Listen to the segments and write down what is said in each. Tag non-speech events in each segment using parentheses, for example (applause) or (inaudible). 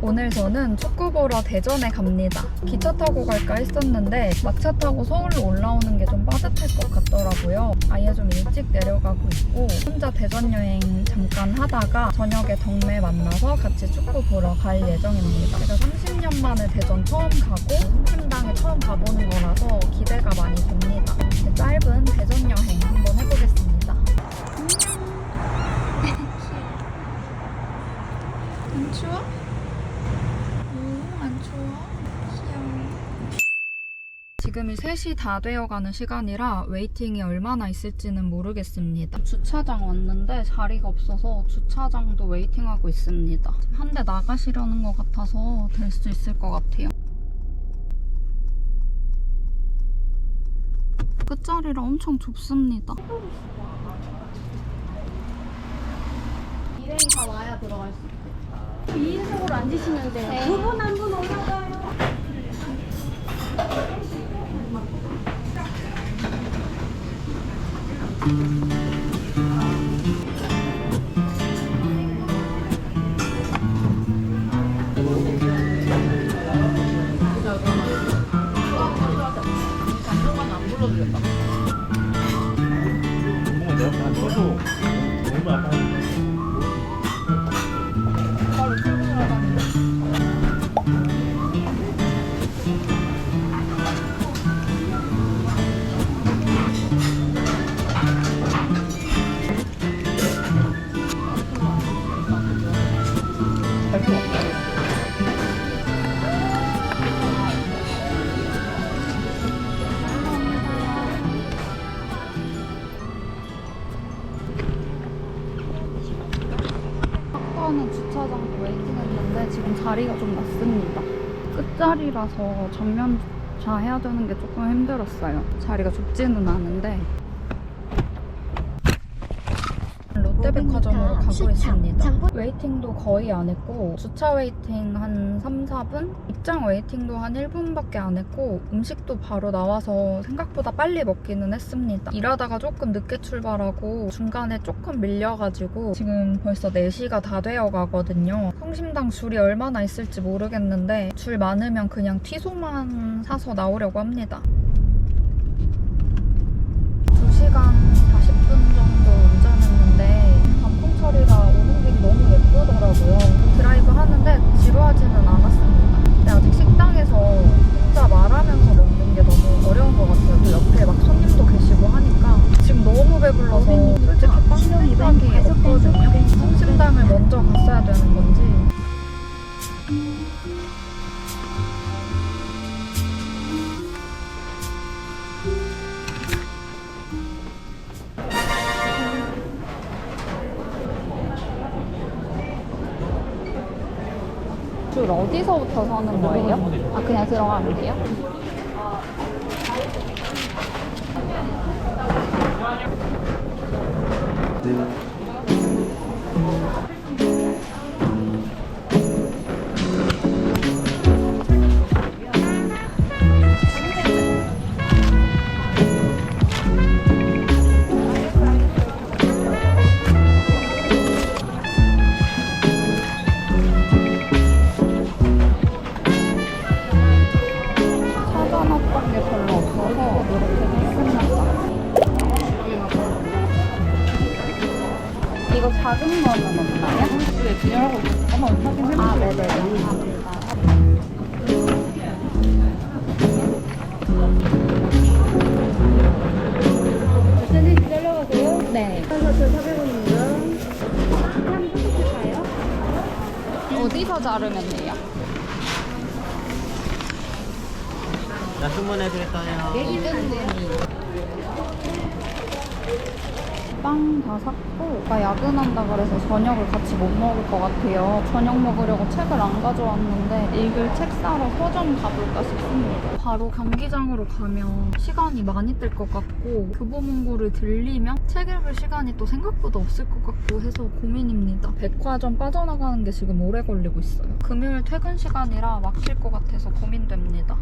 오늘 저는 축구 보러 대전에 갑니다. 기차 타고 갈까 했었는데 막차 타고 서울로 올라오는 게 좀 빠듯할 것 같더라고요. 아예 좀 일찍 내려가고 있고 혼자 대전 여행 잠깐 하다가 저녁에 덕매 만나서 같이 축구 보러 갈 예정입니다. 제가 30년 만에 대전 처음 가고 성심당에 처음 가보는 거라서 기대가 많이 됩니다. 이렇게 짧은 대전 여행 한번 해보겠습니다. (laughs) 안 추워? 오, 안 추워? 귀여워. 지금이 3시 다 되어가는 시간이라 웨이팅이 얼마나 있을지는 모르겠습니다. 주차장 왔는데 자리가 없어서 주차장도 웨이팅하고 있습니다. 한 대 나가시려는 것 같아서 될 수 있을 것 같아요. 끝자리라 엄청 좁습니다. 일행이 다 와야 들어갈 수 있고 2인석으로 앉으시면 돼요 두분한분 올라가요 내가 다 쳐도 너무 아파. 10번은 주차장 웨이팅했는데 지금 자리가 좀 낮습니다. 끝자리라서 전면 주차해야 되는 게 조금 힘들었어요. 자리가 좁지는 않은데 롯데백화점으로 가고 있습니다. 웨이팅도 거의 안 했고 주차 웨이팅 한 3, 4분? 입장 웨이팅도 한 1분밖에 안 했고 음식도 바로 나와서 생각보다 빨리 먹기는 했습니다. 일하다가 조금 늦게 출발하고 중간에 조금 밀려가지고 지금 벌써 4시가 다 되어 가거든요. 성심당 줄이 얼마나 있을지 모르겠는데 줄 많으면 그냥 튀소만 사서 나오려고 합니다. 2시간 너무 예쁘더라고요. 드라이브 하는데 지루하지는 않았습니다. 근데 아직 식당에서 혼자 말하면서 먹는 게 너무 어려운 것 같아요. 또 옆에 막 손님도 계시고 하니까 지금 너무 배불러서 솔직히 빵 생각이 없거든요. 성심당을 먼저 갔어야 되는 건지 줄 어디서부터 서는 거예요? 아 그냥 들어가면 돼요? 찾 작은 거는 없나요? 네, 진열하고 한번 확인해 아, 네네. 감사합니다. 선생님 기다려가세요 네. 그래서 저 400원입니다 한 똑같이 가요? 어디서 자르면 돼요? 자, 주문해드릴까요? 빵 다 샀고 나 야근한다 그래서 저녁을 같이 못 먹을 것 같아요. 저녁 먹으려고 책을 안 가져왔는데 읽을 책 사러 서점 가볼까 싶습니다. 바로 경기장으로 가면 시간이 많이 뜰 것 같고 교보문고를 들리면 책 읽을 시간이 또 생각보다 없을 것 같고 해서 고민입니다. 백화점 빠져나가는 게 지금 오래 걸리고 있어요. 금요일 퇴근 시간이라 막힐 것 같아서 고민됩니다.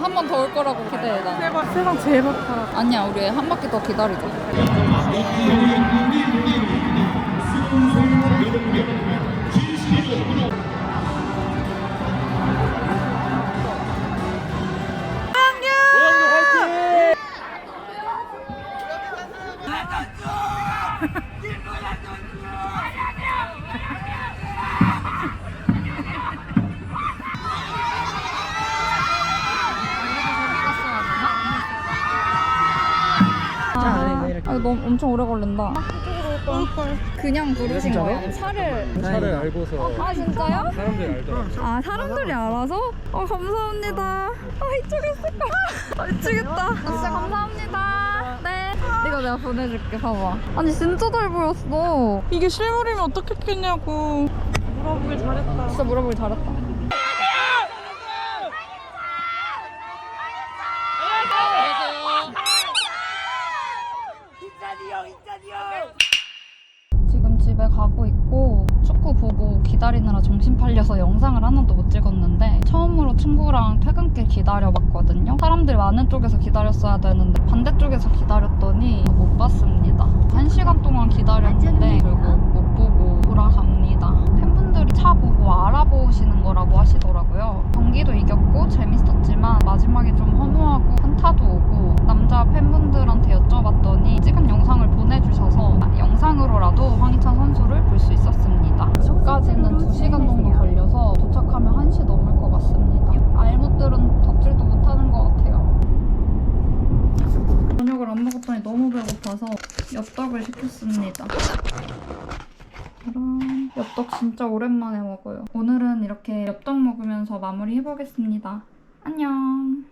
한 번 더 올 거라고 기대해 나. 세상 제일 바빠 아니야 우리 한 바퀴 더 기다리자. 너무 엄청 오래 걸린다. 그냥 부르신 거예요? 차를. 차를 알고서 아 진짜요? 사람들이 알더라고. 아 사람들이 알아서? 어 감사합니다. 아 이쪽에 있을까? 아 미치겠다. 진짜 감사합니다. 네. 이거 내가 보내줄게. 봐봐. 아니 진짜 잘 보였어. 이게 실물이면 어떻겠냐고 물어보길 잘했다 진짜 물어보기 잘했다. 지금 집에 가고 있고 축구 보고 기다리느라 정신 팔려서 영상을 하나도 못 찍었는데 처음으로 친구랑 퇴근길 기다려봤거든요. 사람들이 많은 쪽에서 기다렸어야 되는데 반대쪽에서 기다렸더니 못 봤습니다. 한 시간 동안 기다렸는데 결국 못 보고 돌아갑니다. 팬분들이 차 보고 알아보시는 거라고 하시더라고요. 경기도 이겼고 재밌었지만 마지막에 좀 허무하고 현타도 오고 남자 팬분들한테 여쭤봤더니 찍은 영상을 보내주셔서 영상으로라도 황희찬 선수를 볼 수 있었습니다. 집까지는 2시간 정도 걸려서 도착하면 1시 넘을 것 같습니다. 알못들은 덕질도 못하는 것 같아요. 저녁을 안 먹었더니 배고파서 엽떡을 시켰습니다. 그럼 엽떡 진짜 오랜만에 먹어요. 오늘은 이렇게 엽떡 먹으면서 마무리 해보겠습니다. 안녕.